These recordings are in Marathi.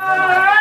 Ah!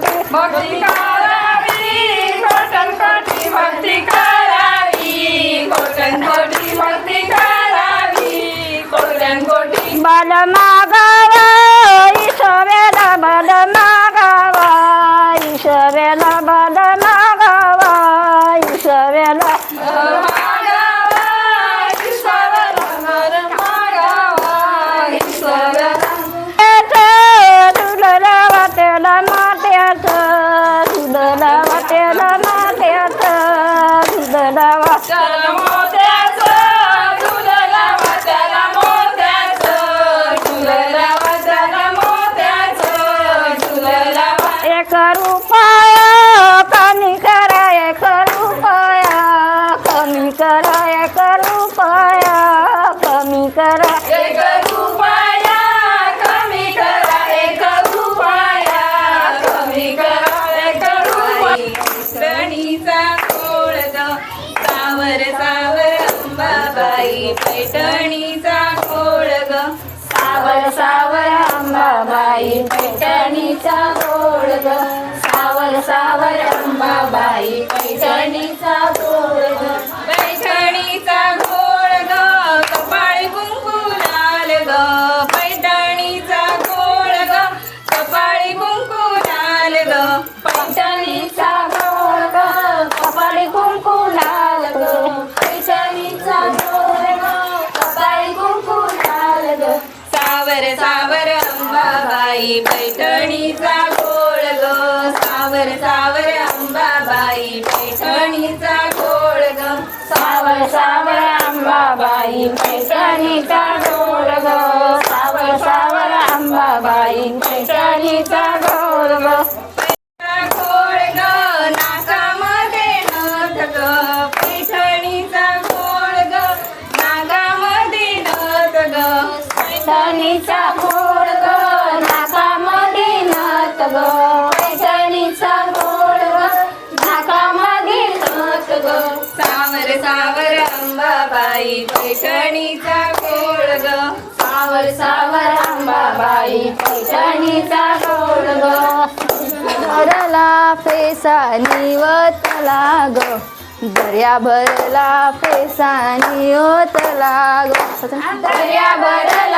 Martin. Martin. Shalom. Ambabai पैठणीचा खोळ ग सावर सावर अंबाबाई पैठणीचा गोड ग सावर सावर अंबाबाई पैठणीचा सावर अंबाबाई पैठणीचा गोळ ग. सावर सावर अंबाबाई पैठणीचा गोळ ग. सावर सावर अंबाबाई पैठणीचा गोळ ग. सावर सावर अंबाबाई पैठणीचा गोळ ग. पैठणीचा गोड ग नाकामध्ये ग. पैठणीचा गोड ग नाकामध्ये ग. सावर सावर अंबाबाई पैठणीचा घोळ ग. सावर सावर अंबाबाई पैठणीचा भरला फेसानी वतला ग. दर्या भरला फेसानी ओतला ग. दर्या भरला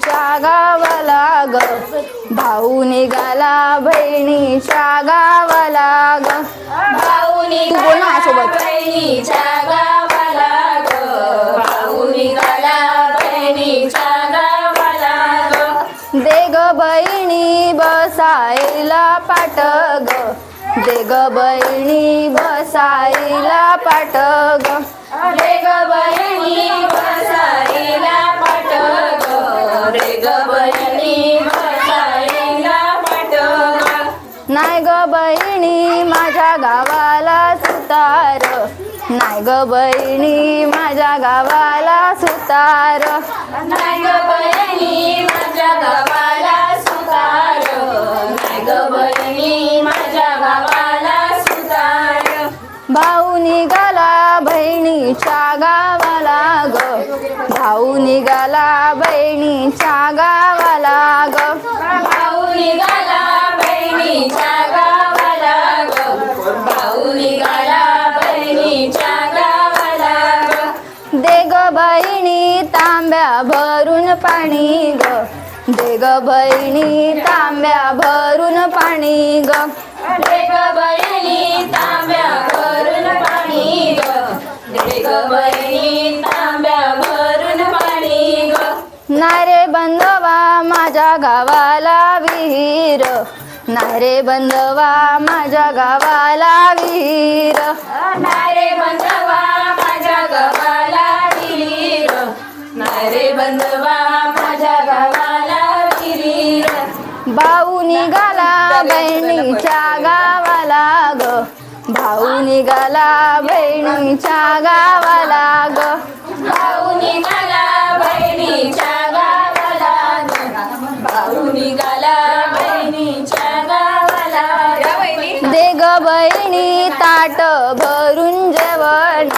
बहिणीच्या गावाला ग. भाऊ निघाला बहिणीच्या गावाला ग. भाऊ निघाला माझ्यासोबत बहिणीच्या गावाला ग. भाऊ निघाला बहिणीच्या गावाला ग. दे ग बहिणी बसायला पाट ग. दे ग बहिणी बसायला पाट ग. दे ग बहिणी बसायला पाट ग. दे ग बहिणी बसायला पाट ग नाही ग बहिणी माझ्या गावाला सुतार. नाही ग बहिणी माझ्या गावाला सुतार. नाही ग बहिणी माझ्या गावाला सुतार. नाही ग बहिणी माझ्या गावाला सुतार. भाऊ निघाला बहिणीच्या भाऊ निघाला बहिणीच्या गावाला ग. भाऊ निघाला बहिणीच्या गावाला ग. भाऊ निघाला बहिणीच्या गावाला ग. दे ग बहिणी तांब्या भरून पाणी ग. दे ग बहिणी तांब्या भरून पाणी ग. दे ग बहिणी तांब्या माझ्या गावाला विहीर. नारे बंधवा माझ्या गावाला विहीर. नारे बंधवा माझ्या गावाला विहीर. नारे बंधवा माझ्या गावाला विहीर. भाऊ निघाला बहिणीच्या गावाला ग. भाऊ निघाला बहिणीच्या गावाला ग. भाऊ निघाला बहिणीच्या गावाला ग भाऊ निघाला बहिणीच्या गावाला या वहिनी दे ग बहिणी ताट भरून जेवण.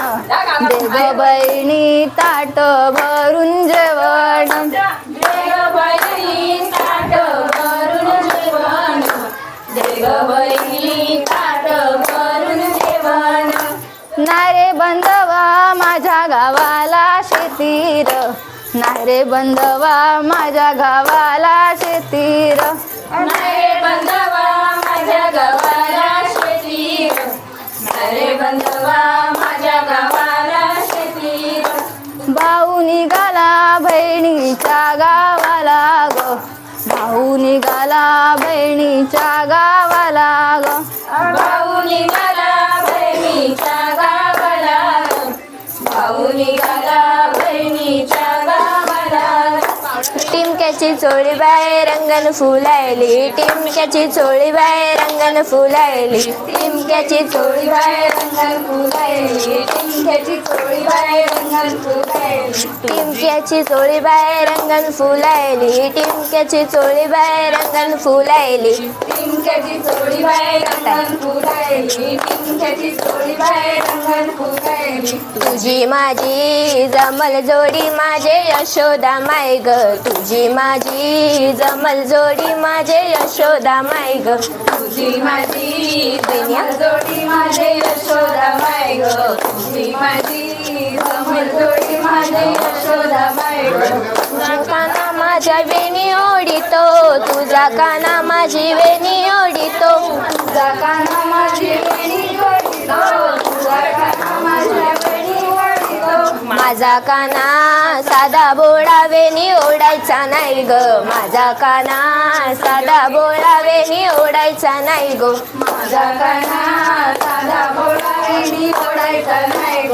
दे ग बहिणी ताट भरून जेवण. नारे बंधवा माझ्या गावाला शेतीर. नारे बंधवा माझ्या गावाला शेतीर. नारे बंधवा माझ्या गावाला शेतीर नारे बंधवा माझ्या गावाला शेतीर भाऊ निघाला बहिणीच्या गावाला ग. भाऊ निघाला बहिणीच्या गावाला ग. भाऊ निघाला बहिणीच्या गावाला भाऊ निघाला टिमक्याची चोळी बाय रंगन फुलायली. टिमक्याची चोळी बाय रंगन फुलायली. टिमक्याची चोळी बाय रंगन फुलायली. टिमक्याची चोळी बाय टिमक्याची चोळी बाय रंगन फुलायली. टिमक्याची चोळी बाय रंगन फुलायली. टिंक्याची चोळी बाय रंगन फुलायली. टिंक्याची चोळी बाय रंगन फुलायली. तुझी माझी जमल जोडी माझे यशोदा माय ग तुझी माझी जमल जोडी माझे यशोदा माय ग तुझी माझी जमल जोडी माझे यशोदा माय ग तुझी माझी माझे काना माझ्या वेणी ओढितो तुझा काना माझी वेणी ओढितो. तुझा काना माझी वेणी ओढितो तुझा काना माझ्या वेणी ओढितो. माझा काना साधा बोळा वेणी ओढायचा नाही ग. माझा काना साधा बोळा वेणी ओढायचा नाही गो. माझा काना साधा भोळा वेणी ओढायचा नाही ग.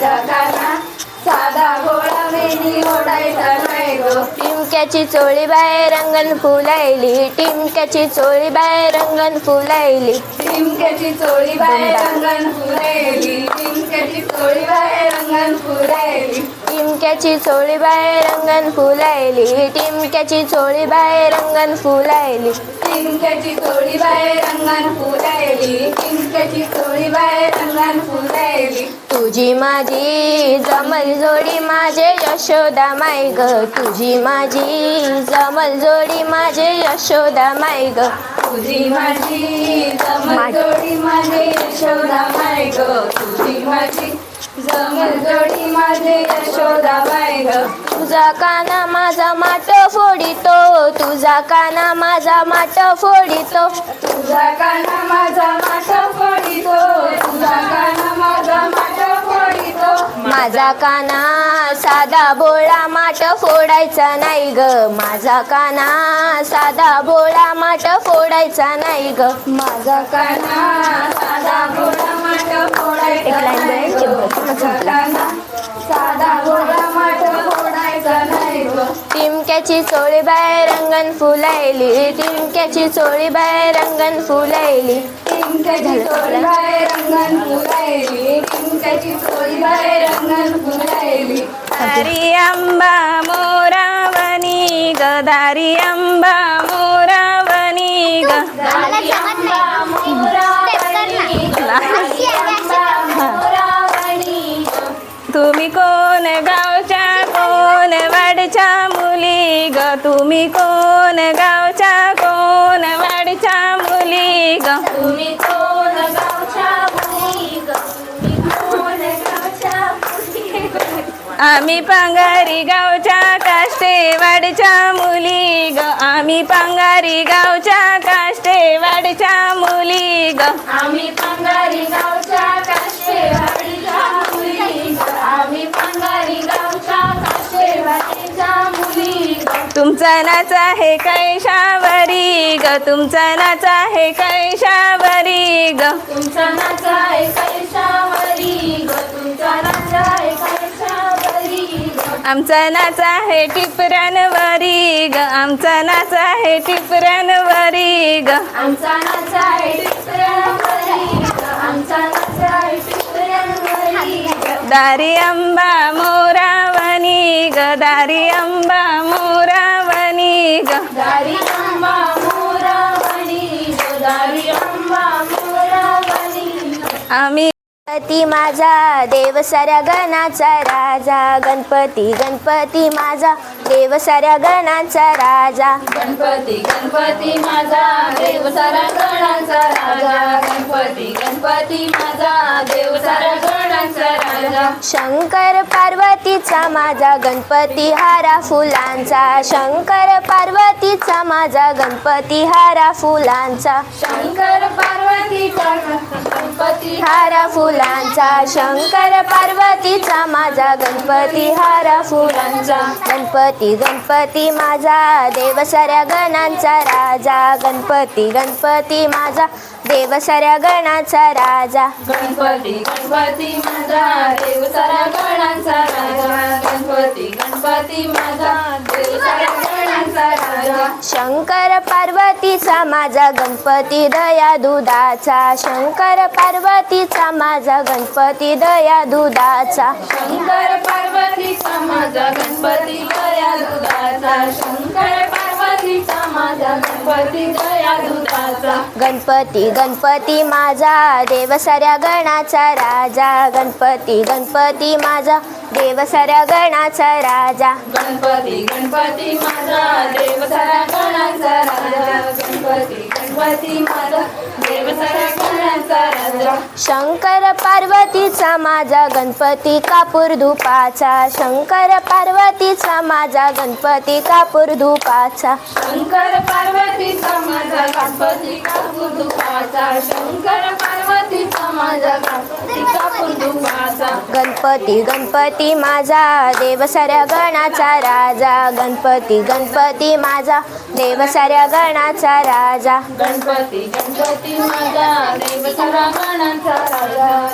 जगाना साधा गोळा वेणी ओढायचा नाही ग. टिमक्याची चोळी बाय रंगन फुलायली. टिमक्याची चोळी बाय रंगन फुलायली. टिमक्याची चोळी बाय रंगन फुलायली. टिमक्याची चोळी बाय रंगन फुलायली. टिमक्याची चोळी बाय रंगन फुलायली. टिमक्याची चोळी बाय रंगन फुलायली. टिमक्याची चोळी बाय रंगन फुलायली. टिमक्याची चोळी बाय रंगन फुलायली. तुझी माझी जमल जोडी माझे यशोदा माय ग तुझी माझी जमल जोडी माझे यशोदा माय ग तुझी माझी जमल जोडी माझे यशोदा माय ग तुझी माझी माझे ग तुझा काना माझा माट फोडितो तुझा काना माझा माट फोडितो. तुझा काना माझा माथा फोडितो तुझा काना माझा माझा काना साधा बोळा माट फोडायचा नाही ग. माझा काना साधा बोळा माट फोडायचा नाही ग. माझा काना साधा भोळा माठ फोडायचा नाही ग. माझा काना साधा भोळा टिमक्याची चोळी बाय रंगन फुलायली. टिमक्याची चोळी बाय रंगन फुलायली. हरी अंबा मोरावणी गदारी अंबा मोरावनी गदारी तुम्ही कोण गाव ग तुम्ही कोण? गावच्या कोण? वाडच्या मुली ग. तुम्ही कोण? गावच्या मुली ग? आम्ही पांगारी गावच्या काष्टेवाडच्या मुली ग. आम्ही पांगारी गावच्या काष्टेवाडच्या मुली ग. आम्ही पंगारी गावच्या काशेवाडीच्या मुली ग. आम्ही पंगारी गावच्या मुली ग. तुमचा नाच आहे कैशावरी ग तुमचा नाच आहे कैशावरी ग. तुमचा नाच आहे कैशावरी ग तुमचा नाच आहे कैशावरी आमचा नाच आहे टिपऱ्यांवरी ग आमचा नाच आहे टिपऱ्यांवरी ग. आमचा नाच आहे टिपऱ्यांवरी ग आमचा नाच आहे टिपऱ्यांवरी ग. दारी आंबा मोरावनी ग दारी अंबा मोरावनी ग. दारी अंबा मोरावनी ग. दारी अंबा मोरावनी आम्ही गणपती माझा देव साऱ्या गणाचा राजा. गणपती गणपती माझा देव साऱ्या गणाचा राजा. गणपती गणपती माझा देव सारा गणांचा राजा. गणपती गणपती माझा देव सारा गणांचा राजा. शंकर पार्वतीचा माझा गणपती हारा फुलांचा. शंकर पार्वतीचा माझा गणपती हारा फुलांचा. शंकर हारा फुलांचा शंकर पार्वतीचा माझा गणपती हारा फुलांचा. गणपती गणपती माझा देव साऱ्या गणांचा राजा. गणपती गणपती माझा देव साऱ्या गणाचा राजा. गणपती गणपती माझा देव साऱ्या गणांचा राजा. गणपती गणपती माझा देव साऱ्या शंकर पार्वतीचा माझा गणपती दया दुधाचा. शंकर पार्वतीचा माझा गणपती दया दुधाचा. शंकर पार्वतीचा माझा गणपती दया दुधाचा. शंकर पार्वतीचा माझा गणपती दया गणपती गणपती माझा देव साऱ्या गणाचा राजा. गणपती गणपती माझा देव साऱ्या गणाचा राजा. गणपती गणपती माझा देव साऱ्या गणाचा राजा. गणपती माझा शंकर पार्वतीचा माझा गणपती कापूर धुपाचा. शंकर पार्वतीचा माझा गणपती कापूर धुपाचा. शंकर पार्वतीचा माझा गणपती कापूर दुपाचा शंकर पार्वतीचा माझा गणपती कापूर दुपाचा गणपती गणपती माझा देव साऱ्या गणाचा राजा. गणपती गणपती माझा देव साऱ्या गणाचा राजा. गणपती गणपती माझा देव साऱ्या गणाचा राजा